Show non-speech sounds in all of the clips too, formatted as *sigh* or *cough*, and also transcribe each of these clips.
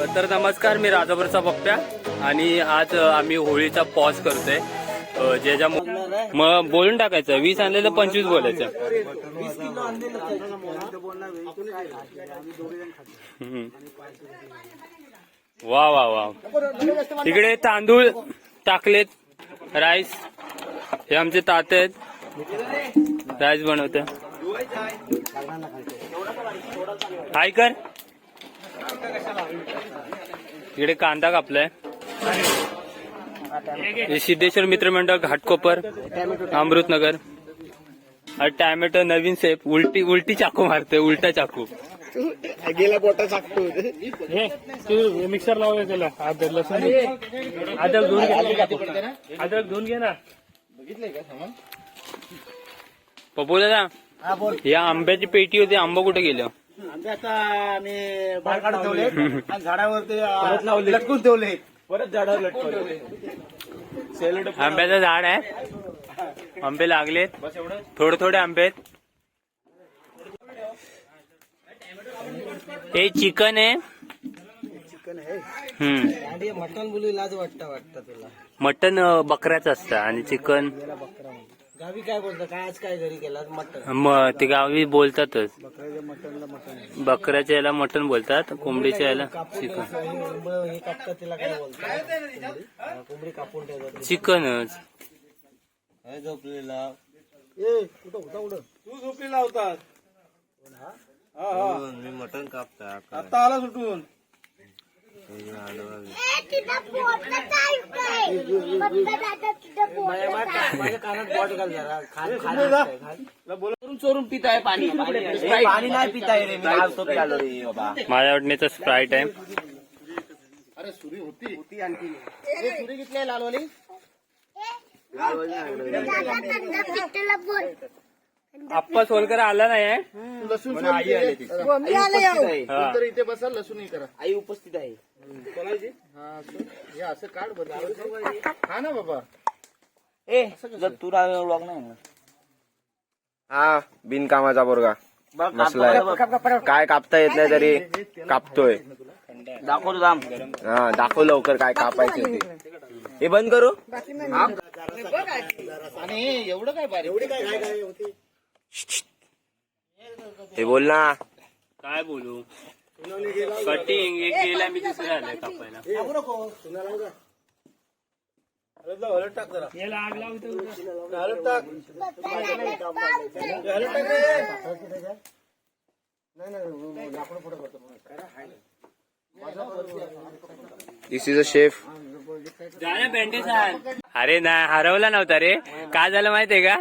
तर नमस्कार मी राजापूरचा पप्प्या आणि आज आम्ही होळीचा पॉज करतोय. जे ज्याच्या मग बोलून टाकायचं. वीस आणलेलं तर पंचवीस बोलायचं. वा वा वा. तिकडे तांदूळ टाकलेत राईस. हे आमचे ताते आहेत. राईस बनवते. हाय कर. इकडे कांदा कापलाय. हे सिद्धेश्वर मित्रमंडळ घाटकोपर अमृतनगर. आणि टॅमॅटो नवीन सेप उलटी उलटी चाकू मारते उलटा चाकू. गेला बोटा टाकतो हे तू मिक्सर लावूया त्याला. अद्रक लसूण अद्रक धुवून घे. अद्रक धुवून घे ना. पप्पू दादा हा बोल. या आंब्याची पेटी होती आंबा कुठे गेलं? आमच्या आता आम्ही बाहेर काढून ठेवले. आणि झाडावरती अं, लटकून ठेवले. परत झाडावर लटकवले. आंब्याचं झाड आहे. आंबे लागलेत. थोडे थोडे आंबे आहेत. हे चिकन आहे. चिकन आहे. मटण बोलू लाज वाटतं वाटतं तुला. मटन बकऱ्याचं असतं आणि चिकन. बकरा गावी काय बोलतं? काय आज काय घरी केला? मटण. मग ते गावी बोलतातच. बकऱ्याच्या मटणला मटण. बकऱ्याच्या याला मटन बोलतात कोंबडीच्या याला चिकन. हे हे कापतात काय बोलतात? कोंबडी हा, कोंबडी कापून ठेवतात चिकनच. हे झोपलेला. ए कुठं होता कुठं? तू झोपलेला होता मी मटण कापता आता आला सुटून माझ्या कानात बॉट घाल जरा खाल चोरून चोरून पिताय पाणी पाणी नाही पिताय रे मी आज तो प्यालो रे बाबा माझ्या स्प्राईट आहे अरे सुरी होती होती आणखी सुरी किती लालवाली आप्पा सोलकर आला नाही लसूण आई आली हा. तर इथे बसा लसूण करा. आई उपस्थित आहे. कोणाची हा असं हे असं काढ बरं. हा ना बाबा. ए जर तू व्लॉग नाही हा बिनकामाचा पोरगा. बसलाय काय कापता येत नाही तरी कापतोय. दाखव तू दाम हा दाखव लवकर काय कापायचं ते. हे बंद करू? आणि एवढं काय बारीक एवढी काय काय काय होती? हे बोल ना. काय बोलू? कटिंग एक गेला मी दुसऱ्या आलाय कापायला. दिस इज अ शेफ अरे ना हरवला नव्हता रे. काय झालं माहितीये का?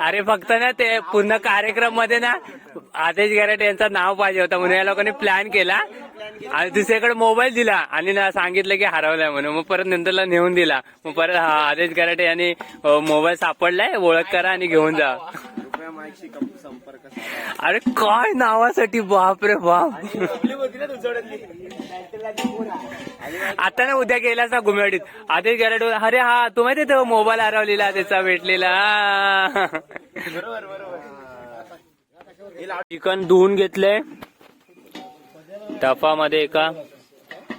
अरे फक्त ना ते पूर्ण कार्यक्रममध्ये ना आदेश गराट यांचं नाव पाहिजे होतं म्हणून या लोकांनी प्लॅन केला. आणि दुसरीकडे मोबाईल दिला आणि ना सांगितलं की हरवलाय म्हणून. मग परत नंतरला नेऊन दिला. मग परत आदेश गराटे यांनी मोबाईल सापडलाय ओळख करा आणि घेऊन जा. अरे काय नावासाठी बाप. रे बाप आता ना उद्या गेलास ना घुमेवाडीत आधीच गॅरेट अरे हा तू माहिती तो मोबाईल हरवलेला त्याचा भेटलेला. चिकन धुवून घेतलंय. टफामध्ये एका.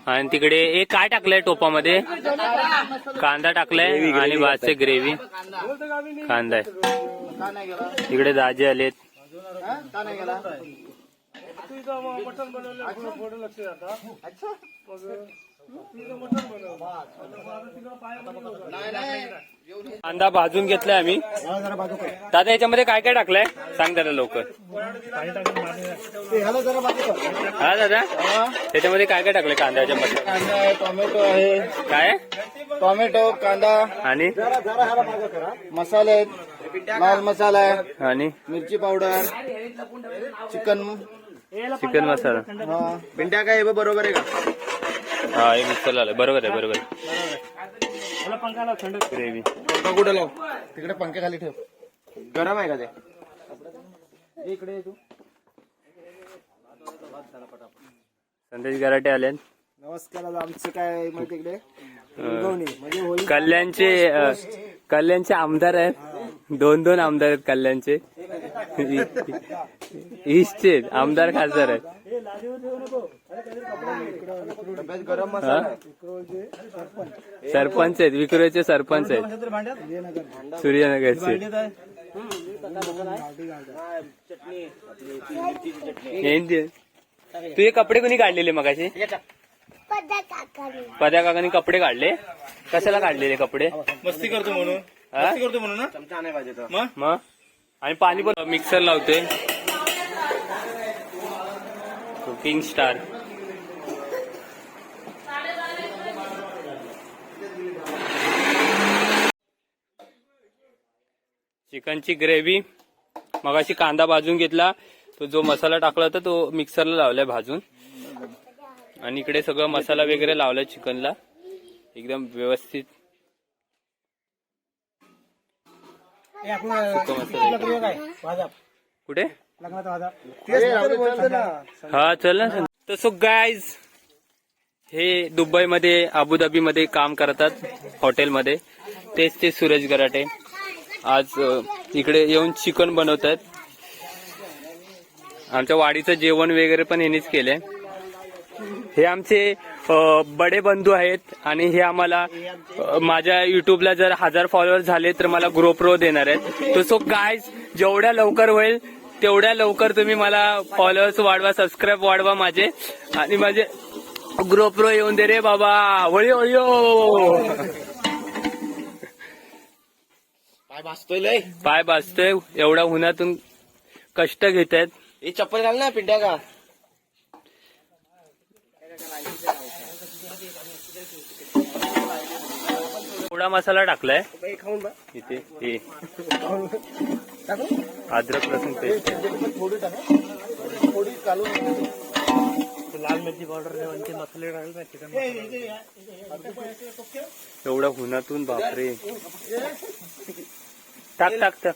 आणि तिकडे एक काय टाकलंय टोपामध्ये? कांदा टाकलाय आणि भातचे ग्रेव्ही कांदा आहे. तिकडे दाजे आलेत. का नाही गेला कांदा भाजून घेतलाय आम्ही. दादा याच्यामध्ये काय काय टाकलंय? सांग दादा लवकर. हा दादा? त्याच्यामध्ये काय काय टाकलंय कांदा आहे टोमॅटो आहे काय? टोमॅटो कांदा आणि? मसाले आहेत लाल मसाला आहे आणि? मिरची पावडर चिकन. चिकन मसाला. पिंट्या काय बरोबर आहे का? हा हे मिक्सर आलं बरोबर आहे बरोबर आहे. मला पंखा लाव थंड. ग्रेव्ही. पंखा कुठे लाव? तिकडे पंखे खाली ठेव. गरम आहे का ते? इकडे ये तू. संदेश गराटे आले नमस्कार आज आमचं काय माहिती इकडे? उगवणी म्हणजे होळी. कल्याणचे अ, कल्याणचे आमदार आहेत. दोन दोन आमदार आहेत कल्याणचे. ईस्टचे आमदार खासदार आहेत. गरम हा? मसाला आहे. सरपंच आहेत विक्रोळचे सरपंच आहेत सूर्यनगरचे ते. तुझे कपडे कोणी काढलेले मगाशी पद्या काकांनी कपडे काढले कशाला काढलेले कपडे मस्ती करतो म्हणून हा? मस्ती करतो म्हणून ना चमचा नाही पाहिजे तर. मग मग आणि पाणी पण मिक्सर लावते कुकिंग स्टार चिकनची ग्रेव्ही मगाशी कांदा भाजून घेतला तो जो मसाला टाकला होता तो मिक्सरला लावलाय भाजून. आणि इकडे सगळं मसाला वगैरे लावलाय चिकनला. एकदम व्यवस्थित. कुठे? हा चल ना तर सो गायज हे दुबईमध्ये अबुधाबीमध्ये काम करतात हॉटेलमध्ये तेच ते सूरज गराटे. आज इकडे येऊन चिकन बनवत आहेत आमच्या वाडीचं जेवण वगैरे पण यांनीच केलंय. हे आमचे बडे बंधू आहेत आणि हे आम्हाला माझ्या युट्यूबला जर हजार फॉलोअर झाले तर मला ग्रोप्रो देणार आहेत. तर सो काय जेवढ्या लवकर होईल तेवढ्या लवकर तुम्ही मला फॉलोअर्स वाढवा सबस्क्राईब वाढवा माझे. आणि माझे ग्रोप्रो येऊन दे रे बाबा. वळयो हो. वळयो काय भासतोय लय. पाय भाजतोय एवढ्या उन्हातून कष्ट घेत आहेत हे चप्पल घाल ना पिंट्या का थोडा मसाला टाकलाय. खाऊन बघ. इथे हे? अद्रक लसूण पेस्ट. थोडी टाका. थोडी चालून लाल मिरची पावडर ते मसाले टाकले चिकन एवढ्या उन्हातून बापरे. टाक टाक टाक.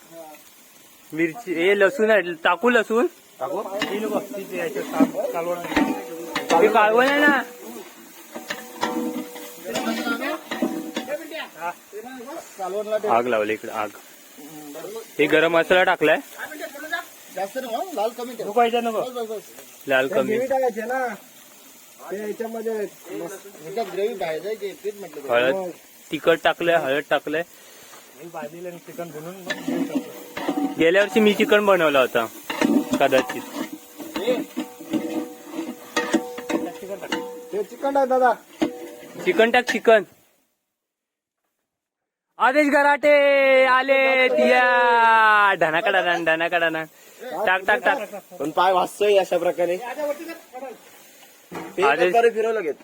मिरची हे लसूण आहे टाकू लसूण. टाकू? कालवण आहे ना. आग लावली इकडे आग. हे गरम मसाला टाकलाय. जास्त लाल कमी. लाल कमी टाकायचे ना. याच्यामध्ये हळद तिखट टाकलंय हळद टाकलंय. भाजीला चिकन बनवून. गेल्या वर्षी मी चिकन बनवला होता कदाचित चिकन टाक दादा चिकन टाक चिकन आदेश गराटे आले या ढनाकडा ढनाकडा टाक टाक टाक पण पाय वाचतोय अशा प्रकारे आदेश- फिरवलं घेत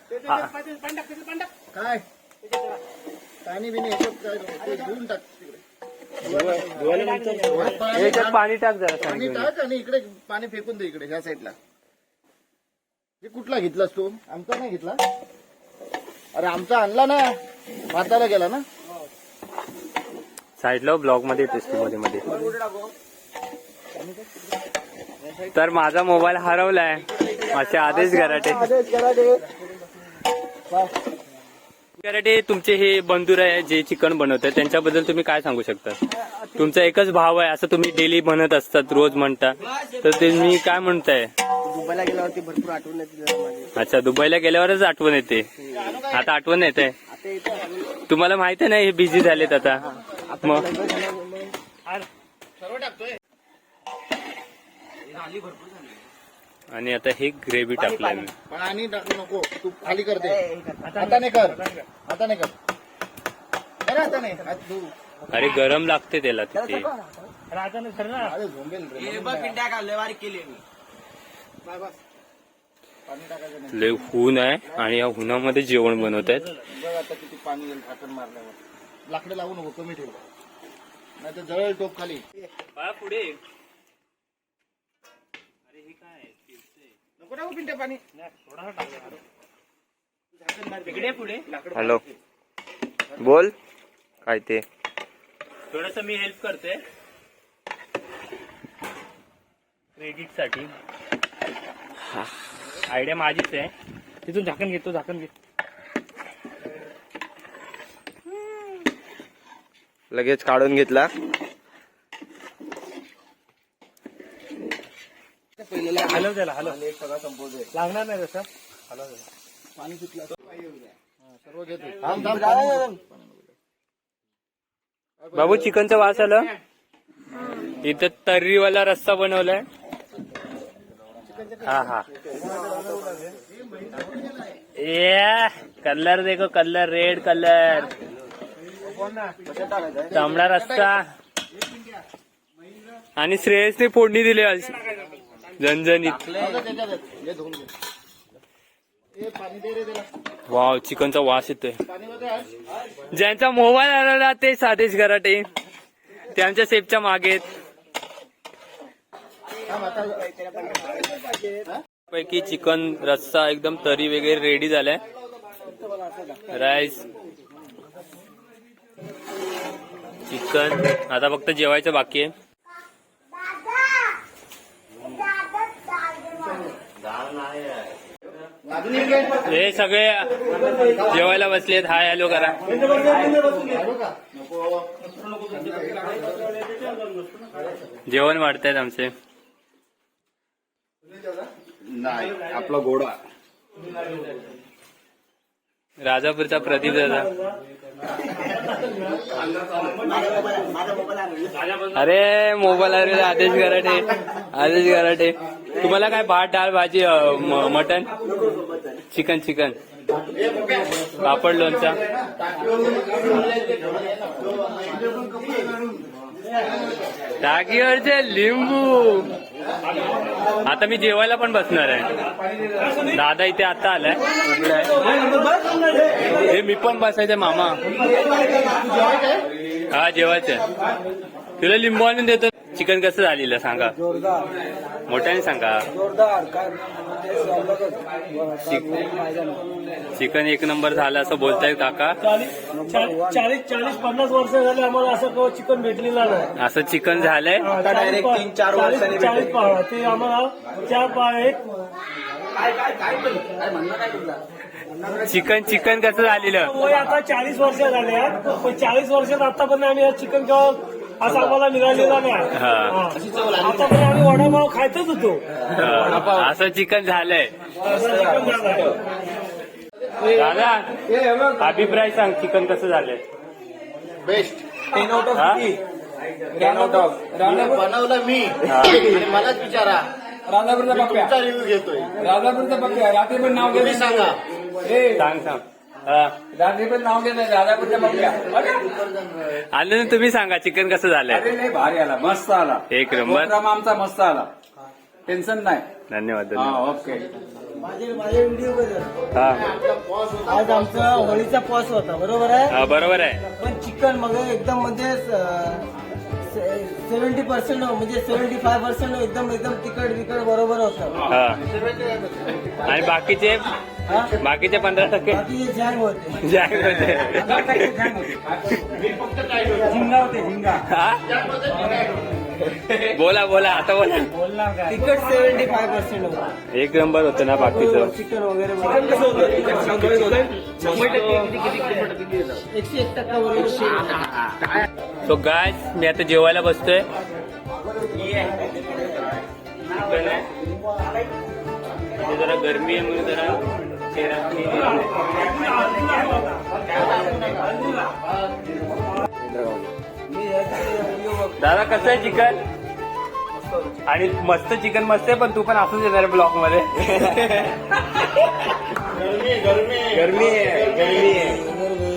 काय पाणी बिणी ह्याच्यात काय नको, ते धुवून टाक याच्यात पाणी टाक जरा पाणी टाक आणि इकडे पाणी फेकून दे इकडे ह्या साईडला. हे कुठला घेतलास तू? आमचा नाही घेतला? अरे आमचा आणला ना. भाताला गेला ना? साईडला ब्लॉगमध्ये येतेस तू मध्ये मध्ये. तर माझा मोबाईल हरवलाय. असे आदेश गराटे आदेश ते गराटे तुमचे हे बंधुर आहे जे चिकन बनवतात त्यांच्याबद्दल तुम्ही काय सांगू शकता? तुमचा एकच भाव आहे असं तुम्ही डेली म्हणत असतात रोज म्हणता. तर तुम्ही काय म्हणताय? दुबईला गेल्यावरती भरपूर आठवण येते जरा माझी. अच्छा दुबईला गेल्यावरच आठवण येते. आता आठवण येते आता येते तुम्हाला माहिती आहे ना हे बिझी झालेत आता. मग. सर्व टाकतोय. आणि आता हे ग्रेव्ही टाकलंय मी. पाणी टाकू नको. तू खाली करते हाताने कर. हाताने कर. कर. अरे गरम लागते त्याला तिथे. लय बारीक केली मी. बाय बस. पाणी टाकायचं नाही. लय ऊन आहे आणि या उन्हामध्ये जेवण बनवत आहेत. बघ आता किती पाणी येईल झाकण मारल्यावर. लाकडं लावू नको कमी ठेव. नाही तर जळेल टोप खाली. पुढे. नको टाकू पिंट्या पाणी. इकडे पुढे. हॅलो. बोल काय ते? थोडस मी हेल्प करते. क्रेडिटसाठी. आयडिया माझीच आहे. तिथून झाकण घेतो झाकण घे. लगेच काढून घेतला. हलव त्याला हलव एक सगळा संपवतोय लागणार नाही तसं? सर्व घेतो थांब थांब पाणी- बाबू चिकनचा वास आला? इथं तर्रीवाला रस्सा बनवलाय. हा हा. ये कलर देखो कलर रेड कलर. तांबडा रस्सा. आणि श्रेयसने फोडणी दिली आज. झणझणीत. वाव चिकनचा वास येतोय. ज्यांचा मोबाईल आलेला ते साधेश गराटे ते आमच्या सेफच्या मागे पैकी चिकन रस्सा एकदम तरी वगैरे रेडी झालाय. राईस चिकन आता फक्त जेवायचं बाकी आहे अग्नी घे. हे सगळे जेवायला बसलेत. हाय हॅलो करा? जेवण वाढतायत आमचे. नाही आपला गोडा राजापूरचा प्रदीप दादा. अरे मोबाईल अरे आदेश गराटे आदेश गराटे तुम्हाला काय भात डाळ भाजी म- मटन चिकन चिकन. पापड लोणचा. टाकीवरचे लिंबू. आता मी जेवायला पण बसणार आहे. दादा इथे आता आलाय. हे मी पण बसायचं मामा. हा जेवायचंय तुला लिंबू आणून देतो. चिकन कसं झालेलं सांगा. मोठ्याने सांगा. चिकन एक नंबर झालं असं बोलतायत काका. चाळीस चाळीस चाळीस पन्नास वर्ष झाले आम्हाला असं चिकन भेटलेलं नाही असं चिकन झालंय. आता direct तीन, चार वर्षांनी चाळीस पा- ते आम्हाला चार पा एक. चिकन चिकन कसं झालेलं? वय आता चाळीस वर्ष झाले. पण चाळीस वर्षात आतापर्यंत आम्ही हा चिकन केव्हा असं आम्हाला मिळालेला नाही. हा. हा. आतापर्यंत आम्ही वडापाव खायचंच होतो. हा, असं चिकन झालंय. दादा अभिप्राय सांग चिकन कसं झालंय? बेस्ट हा? बनवलं मी. आणि मलाच विचारा. राजापूरचा मी तुमचा रिव्ह्यू घेतोय. राजापूरचा पप्प्या रात्री पण नाव तुम्ही घेत सांगा. सांग सांग. पण नाव घेत आलं ना तुम्ही सांगा चिकन कसं झालंय? अरे नाही भारी आला मस्त आला. एक नंबर. प्रोग्राम आमचा मस्त आला. टेन्शन नाही. धन्यवाद हा धन्यवाद. ओके. माझे माझे व्हिडिओ बघा हा. आज आमचा होळीचा पॉस होता बरोबर आहे? हा, बरोबर आहे. पण चिकन मग एकदम म्हणजे सेव्हन्टी पर्सेंट म्हणजे सेव्हन्टी फाय पर्सेंट एकदम एकदम तिकट बिकट बरोबर होतं. हा. आणि बाकीचे? बाकीचे पंधरा टक्के. हे होते. हा? बोला बोला. आता बोला. तिकट सेव्हन्टी फाय पर्सेंट होतं. एक नंबर होतं ना बाकीचं. चिकन वगैरे एकशे एक टक्का बरोबर तो गाय मी आता जेवायला बसतोय. जरा गरमी आहे म्हणून जरा दादा कसं आहे चिकन? आणि मस्त चिकन मस्त आहे पण तू पण असंच येणार ब्लॉकमध्ये *laughs* गरमी आहे गरमी